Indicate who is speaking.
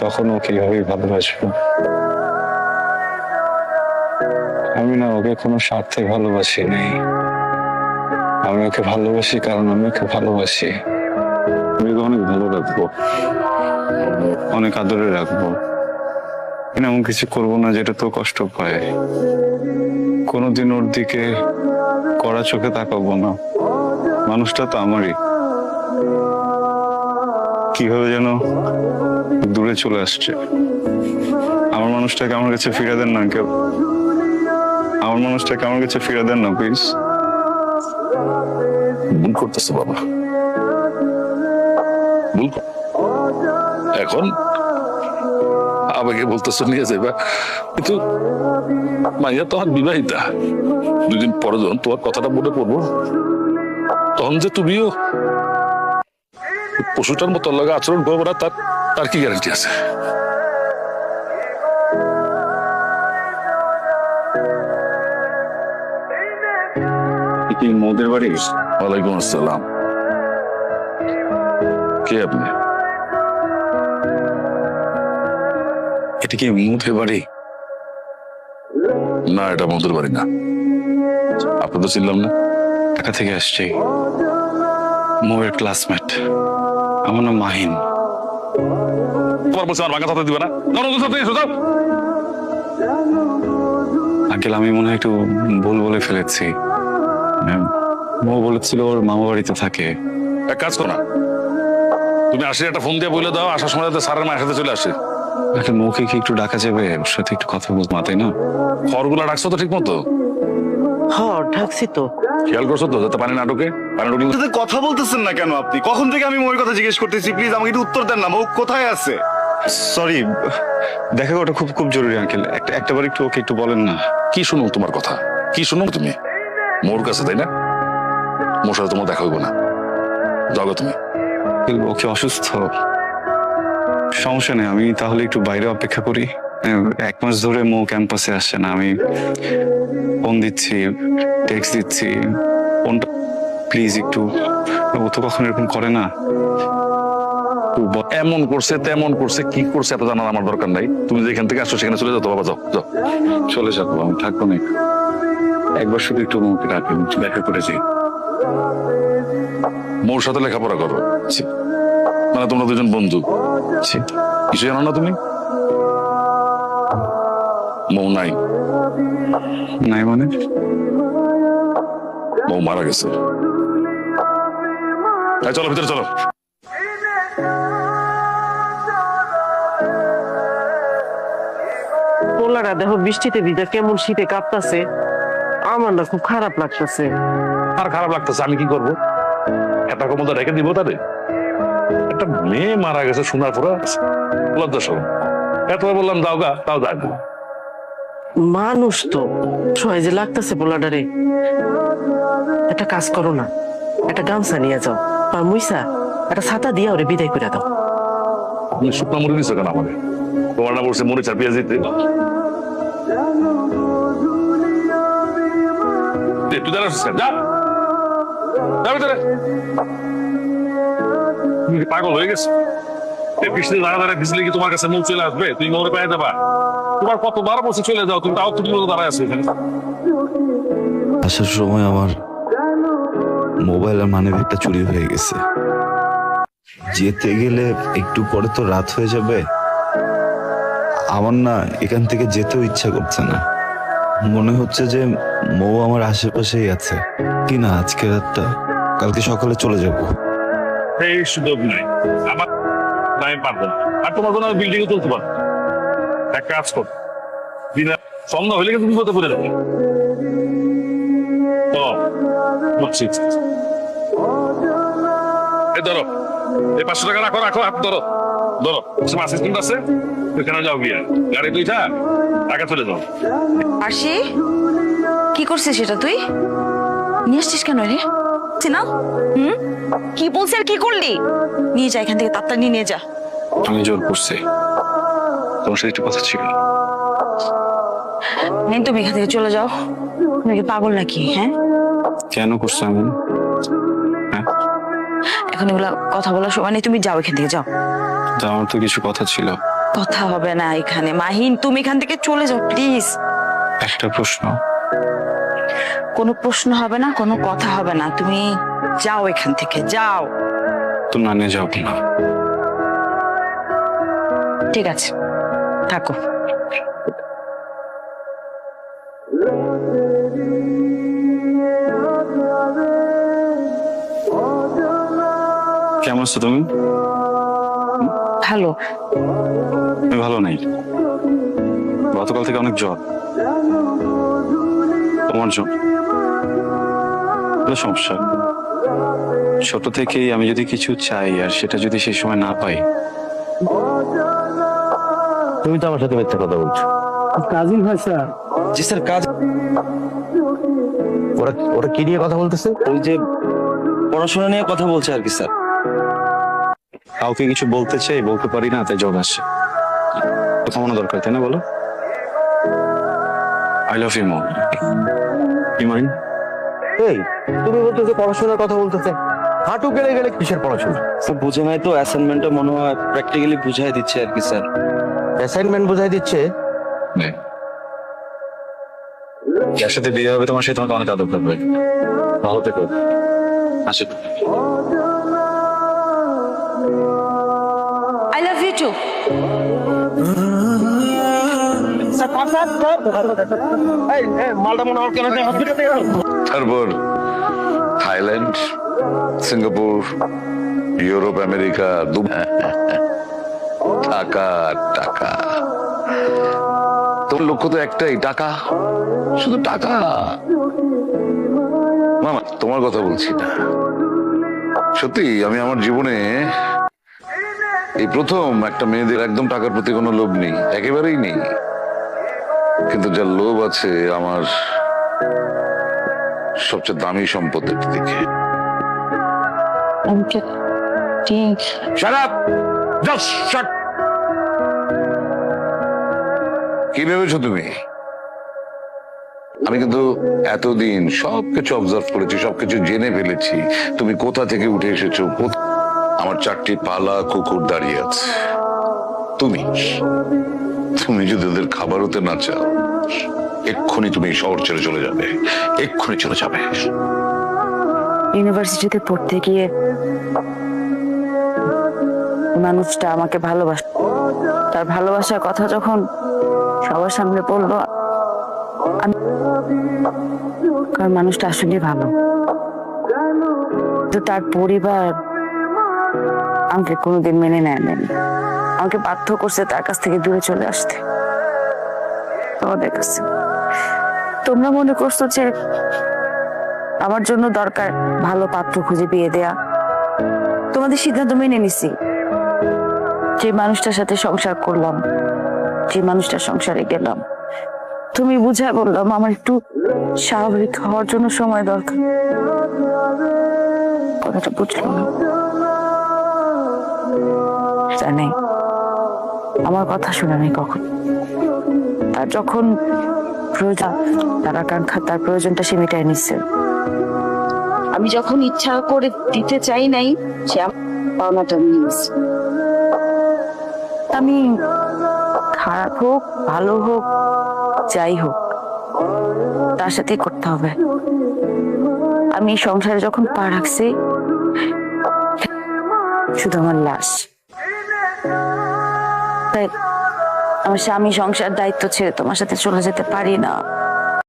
Speaker 1: তখন ওকে এইভাবেই ভালোবাসবো? আমি না, ওকে কোনো স্বার্থে ভালোবাসি নাই। আমি ওকে ভালোবাসি কারণ আমি ওকে ভালোবাসি। আমি অনেক ভালো রাখব। অনেক আদরে রাখব। এমন কিছু করব না যেটা তো কষ্ট পায়। কোনোদিন ওর দিকে কড়া চোখে তাকাবো না। মানুষটা তো আমারই। কীভাবে যেন দূরে চলে আসছে। আমার মানুষটাকে আমার কাছে ফিরে দেন না, কেউ। আমার মানুষটাকে আমার কাছে ফিরে দেন না, প্লিজ।
Speaker 2: ভুল করতেছে বাবা। ভুল এখন আমাকে বলতেছে, নিয়ে যাবে কিন্তু মাইয়া তোমার বিবাহিতা। দুদিন পরে যখন তোমার কথাটা মনে পড়ব, তখন যে তুমিও পশুটার মতো লাগে আচরণ করব না তার তার কি গ্যারান্টি আছে?
Speaker 1: কি মোদের বাড়ি?
Speaker 2: ওয়ালাইকুম আসসালাম। কে আপনি?
Speaker 1: এটা কি মুদের বাড়ি?
Speaker 2: না এটা মধুর বাড়ি না। আপনি তো চিনলাম না?
Speaker 1: ঢাকা থেকে আসছি। মোয়ের ক্লাসমেট আমার নাম মাহিন।
Speaker 2: তোমার বলছে আমার ভাঙা দিবে না? না, না, না, না, না,
Speaker 1: আঙ্কেল আমি মনে হয় একটু ভুল বলে ফেলেছি। মো বলেছিল ওর মামা বাড়িতে থাকে।
Speaker 2: এক কাজ করো না। তুমি আসলে একটা ফোন দিয়ে বলে দাও আসার সময় যাতে স্যারের মায়ের সাথে চলে আসে।
Speaker 1: একটা মৌকে কি একটু ডাকা যাবে? ওর সাথে একটু কথা বলব তাই না?
Speaker 2: খড়গুলো রাখছো তো ঠিক মতো
Speaker 3: ঢাকছি তো।
Speaker 2: খেয়াল করছ তো যাতে পানি না ঢোকে? পানি ঢুকলে
Speaker 4: সাথে কথা বলতেছেন না কেন আপনি? কখন থেকে আমি মৌয়ের কথা জিজ্ঞেস করতেছি? প্লিজ আমাকে একটু উত্তর দেন না। মৌ কোথায় আছে?
Speaker 1: সরি দেখা ওটা খুব খুব জরুরি আঙ্কেল। একটা একটাবার একটু ওকে একটু বলেন না।
Speaker 2: কি শুনো তোমার কথা? কি শুনো তুমি? মোর কাছে তাই না? মোর সাথে তোমার দেখা হইব না। যাও তুমি।
Speaker 1: ওকে অসুস্থ? সমস্যা নেই আমি তাহলে একটু বাইরে অপেক্ষা করি। এক মাস ধরে মো ক্যাম্পাসে আসছে না আমি ফোন দিচ্ছি টেক্সট দিচ্ছি ফোনটা প্লিজ একটু ও তো কখনো এরকম করে না।
Speaker 2: এমন করছে তেমন করছে কি করছে এত জানার আমার দরকার নাই। তুমি যেখান থেকে আসছো সেখানে চলে যাও তো বাবা যাও যাও।
Speaker 1: চলে যাব আমি থাকব না একবার শুধু একটু মুখে রাখবেন দেখা করে যাই।
Speaker 2: মোর সাথে লেখাপড়া করো। মানে তোমরা দুজন বন্ধু। কিছু জানো না তুমি? মৌ নাই।
Speaker 1: নাই মানে?
Speaker 2: মৌ মারা গেছে। চলো ভিতরে চলো।
Speaker 3: পোলারা দেখো বৃষ্টিতে ভিজা কেমন শীতে কাঁপতাছে। আমার না খুব খারাপ লাগতেছে।
Speaker 2: আর খারাপ লাগতেছে আমি কি করব? একটা ক্ষমতা রেখে দিব তাদের একটা মেয়ে মারা গেছে শোনার পরে লজ্জা সরম। এতবার বললাম দাও গা তাও না।
Speaker 3: মানুষ তো। সবাই যে লাগতেছে পোলাডারে। একটা কাজ করো না। একটা গামছা নিয়ে যাও। আর মুইসা, একটা ছাতা দিয়ে ওরে বিদায় করে দাও।
Speaker 2: শুকনো মুড়ি দিচ্ছ কেন আমাকে? তোমার না বলছে মরিচ তুই যা। পাগল হয়ে গেছে? বৃষ্টিতে দাঁড়া দাঁড়া ভিজলে কি তোমার কাছে মুখ চলে আসবে? তুমি মনে পাই দেবা? তোমার কতবার বসে চলে যাও তুমি তাও তুমি মতো দাঁড়ায় আছো এখানে।
Speaker 5: আসার সময় আমার মোবাইল আর মানি ব্যাগটা চুরি হয়ে গেছে। যেতে গেলে একটু পরে তো রাত হয়ে যাবে। আমার না এখান থেকে যেতেও ইচ্ছা করছে না। মনে হচ্ছে যে মৌ আমার আশেপাশেই আছে। কি না আজকে রাতটা? কালকে সকালে চলে যাব।
Speaker 2: এই সুযোগ নাই। আমার আমি পারব না। আর তোমার কোনো বিল্ডিং এ তুলতে পারব। এক কাজ কর। দিনে সন্ধ্যা হইলে কিন্তু বিপদে পড়ে যাবে। বুঝছি এই ধরো এই পাঁচশো টাকা রাখো রাখো হাত ধরো। ধরো তোমার অ্যাসিস্ট্যান্ট আছে ওইখানে যাও গিয়ে। গাড়ি দুইটা টাকা চলে যাও।
Speaker 6: আরশি কি করছিস সেটা তুই? নিয়ে আসছিস কেন রে? না হুম? কি বলছিস আর কি করলি? নিয়ে যা এখান থেকে তাড়াতাড়ি নিয়ে যা।
Speaker 1: আমি জোর করছি। তোমার সাথে একটু কথা ছিল।
Speaker 6: নেন তুমি এখান থেকে চলে যাও। তুমি কি পাগল নাকি হ্যাঁ?
Speaker 1: কেন করছ এমন? হ্যাঁ?
Speaker 6: এখন এগুলা কথা বলার সময় নেই তুমি যাও এখান থেকে যাও।
Speaker 1: আমার তো কিছু কথা ছিল।
Speaker 6: কথা হবে না এখানে। মাহিন তুমি এখান থেকে চলে যাও প্লিজ
Speaker 1: একটা প্রশ্ন।
Speaker 6: কোনো প্রশ্ন হবে না কোনো কথা হবে না। তুমি যাও এখান থেকে যাও।
Speaker 1: তো না নিয়ে যাও না
Speaker 6: ঠিক আছে। থাকো।
Speaker 1: কেমন আছো তুমি?
Speaker 6: ভালো।
Speaker 1: আমি ভালো নাই? গতকাল থেকে অনেক জ্বর। তোমার জ্বর? সমস্যা? ছোট থেকেই আমি যদি কিছু চাই আর সেটা যদি সেই সময় না পাই
Speaker 7: তুমি তো আমার সাথে মিথ্যা কথা বলছো।
Speaker 8: কাজিন হয় স্যার।
Speaker 7: জি স্যার কাজ ওরা ওরা কি নিয়ে কথা বলতেছে? ওই যে পড়াশোনা নিয়ে কথা বলছে আর কি স্যার।
Speaker 1: কাউকে কিছু বলতে চাই বলতে পারি না তাই জ্বর আসে কথা মনে দরকার তাই না বলো? I love you mom. You mind
Speaker 7: এই তুমি বলতেছে পড়াশোনার কথা বলতেছে। হাঁটু গেলে গেলে কিসের পড়াশোনা স্যার বুঝে নাই তো অ্যাসাইনমেন্টটা মনে হয় প্র্যাকটিক্যালি বুঝাই দিচ্ছে আর কি স্যার। অ্যাসাইনমেন্ট বুঝাই দিচ্ছে?
Speaker 1: নেই যার সাথে বিয়ে হবে তোমার সাথে তোমাকে অনেক আদর করবে। ভালো থেকো। আসে।
Speaker 6: আই লাভ ইউ টু
Speaker 9: তারপর থাইল্যান্ড সিঙ্গাপুর ইউরোপ আমেরিকা টাকা টাকা তোর লক্ষ্য তো একটাই, টাকা। শুধু টাকা। মামা, তোমার কথা বলছি না। সত্যি, আমি আমার জীবনে এই প্রথম একটা মেয়েদের একদম টাকার প্রতি কোনো লোভ নেই, একেবারেই নেই। কিন্তু যার লোভ আছে আমার সবচেয়ে দামি সম্পদের দিকে।
Speaker 6: ঠিক
Speaker 9: Shut up! Just shut! কি ভেবেছো তুমি? আমি কিন্তু এতদিন সবকিছু অবজার্ভ করেছি সবকিছু জেনে ফেলেছি। তুমি কোথা থেকে উঠে এসেছ? আমার চারটি পালা কুকুর দাঁড়িয়ে আছে। তুমি? তুমি যদি ওদের খাবার হতে না চাও এক্ষুনি তুমি শহর ছেড়ে চলে যাবে। এক্ষুনি চলে যাবে।
Speaker 6: ইউনিভার্সিটিতে পড়তে গিয়ে মানুষটা আমাকে ভালোবাস। তার ভালোবাসার কথা যখন সবার সামনে বলল কারণ মানুষটা আসলে ভালো। তো তার পরিবার আমাকে কোনোদিন মেনে নেয় আমাকে বাধ্য করছে তার কাছ থেকে দূরে চলে আসতে। তোমাদের কাছে। তোমরা মনে করছ যে আমার জন্য দরকার ভালো পাত্র খুঁজে বিয়ে দেয়া। তোমাদের সিদ্ধান্ত মেনে নিছি। যে মানুষটার সাথে সংসার করলাম, যে মানুষটার সংসারে গেলাম। তুমি বুঝায় বললাম, আমার একটু স্বাভাবিক হওয়ার জন্য সময় দরকার। কথাটা বুঝলো না। জানে, আমার কথা শুনে নেই কখন। তার যখন প্রয়োজন, তার আকাঙ্ক্ষা, তার প্রয়োজনটা সে মিটাই নিচ্ছে। আমি যখন ইচ্ছা করে দিতে চাই নাই, সে পাওনাটা নিয়ে নিছে। আমি খারাপ হোক, ভালো হোক, যাই হোক, তার সাথে করতে হবে। আমি সংসারে যখন পা রাখছি, শুধু আমার লাশ। আমার স্বামী সংসার দায়িত্ব ছেড়ে তোমার সাথে চলে যেতে পারি না।